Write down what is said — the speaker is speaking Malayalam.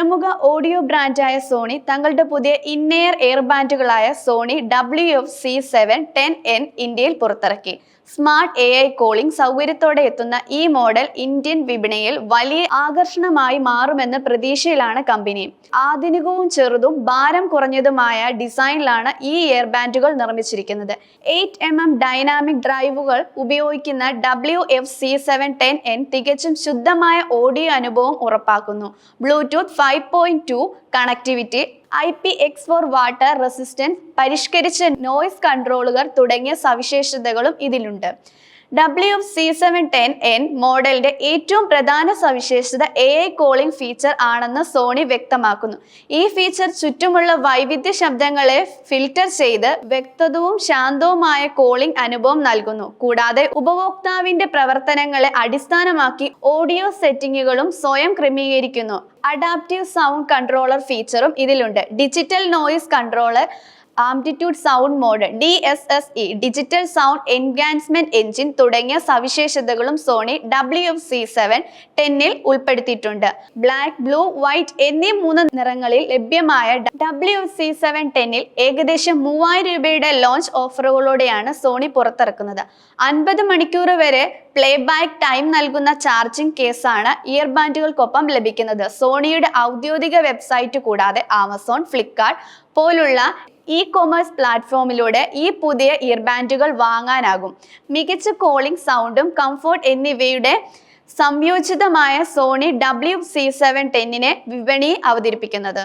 പ്രമുഖ ഓഡിയോ ബ്രാൻഡായ സോണി തങ്ങളുടെ പുതിയ in ear എയർബാൻഡുകളായ Sony W F C seven ten N ഇന്ത്യയിൽ പുറത്തിറക്കി. സ്മാർട്ട് എ ഐ കോളിംഗ് സൗകര്യത്തോടെ എത്തുന്ന ഈ മോഡൽ ഇന്ത്യൻ വിപണിയിൽ വലിയ ആകർഷണമായി മാറുമെന്ന പ്രതീക്ഷയിലാണ് കമ്പനി. ആധുനികവും ചെറുതും ഭാരം കുറഞ്ഞതുമായ ഡിസൈനിലാണ് ഈ എയർ ബാൻഡുകൾ നിർമ്മിച്ചിരിക്കുന്നത്. എയ്റ്റ് എം എം ഡൈനാമിക് ഡ്രൈവുകൾ ഉപയോഗിക്കുന്ന W F C seven ten N തികച്ചും ശുദ്ധമായ ഓഡിയോ അനുഭവം ഉറപ്പാക്കുന്നു. Bluetooth five point two connectivity I P X four water resistance പരിഷ്കരിച്ച നോയ്സ് കൺട്രോളുകൾ തുടങ്ങിയ സവിശേഷതകളും ഇതിലുണ്ട്. W C seven ten N മോഡലിന്റെ ഏറ്റവും പ്രധാന സവിശേഷത എ ഐ കോളിംഗ് ഫീച്ചർ ആണെന്ന് സോണി വ്യക്തമാക്കുന്നു. ഈ ഫീച്ചർ ചുറ്റുമുള്ള വൈവിധ്യ ശബ്ദങ്ങളെ ഫിൽറ്റർ ചെയ്ത് വ്യക്തതവും ശാന്തവുമായ കോളിംഗ് അനുഭവം നൽകുന്നു. കൂടാതെ ഉപഭോക്താവിന്റെ പ്രവർത്തനങ്ങളെ അടിസ്ഥാനമാക്കി ഓഡിയോ സെറ്റിംഗുകളും സ്വയം ക്രമീകരിക്കുന്നു. അഡാപ്റ്റീവ് സൗണ്ട് കൺട്രോളർ ഫീച്ചറും ഇതിലുണ്ട്. Digital noise controller amplitude sound mode D S S E digital sound enhancement engine തുടങ്ങിയ സവിശേഷതകളും Sony W F C seven ടെന്നിൽ ഉൾപ്പെടുത്തിയിട്ടുണ്ട്. ബ്ലാക്ക് ബ്ലൂ വൈറ്റ് എന്നീ മൂന്ന് നിറങ്ങളിൽ ലഭ്യമായ ഡബ്ല്യു എഫ് സി സെവൻ ടെന്നിൽ ഏകദേശം മൂവായിരം രൂപയുടെ ലോഞ്ച് ഓഫറുകളോടെയാണ് സോണി പുറത്തിറക്കുന്നത്. അൻപത് മണിക്കൂർ വരെ പ്ലേ ബാക്ക് ടൈം നൽകുന്ന ചാർജിംഗ് കേസാണ് ഇയർബാൻഡുകൾക്കൊപ്പം ലഭിക്കുന്നത്. സോണിയുടെ ഔദ്യോഗിക വെബ്സൈറ്റ് കൂടാതെ ആമസോൺ ഫ്ലിപ്കാർട്ട് പോലുള്ള ഇ കൊമേഴ്സ് പ്ലാറ്റ്ഫോമിലൂടെ ഈ പുതിയ ഇയർബാൻഡുകൾ വാങ്ങാനാകും. മികച്ച കോളിംഗ് സൗണ്ടും കംഫോർട്ട് എന്നിവയുടെ സംയോജിതമായ സോണി ഡബ്ല്യു സി സെവൻ ടെന്നിനെ വിപണി അവതരിപ്പിക്കുന്നത്.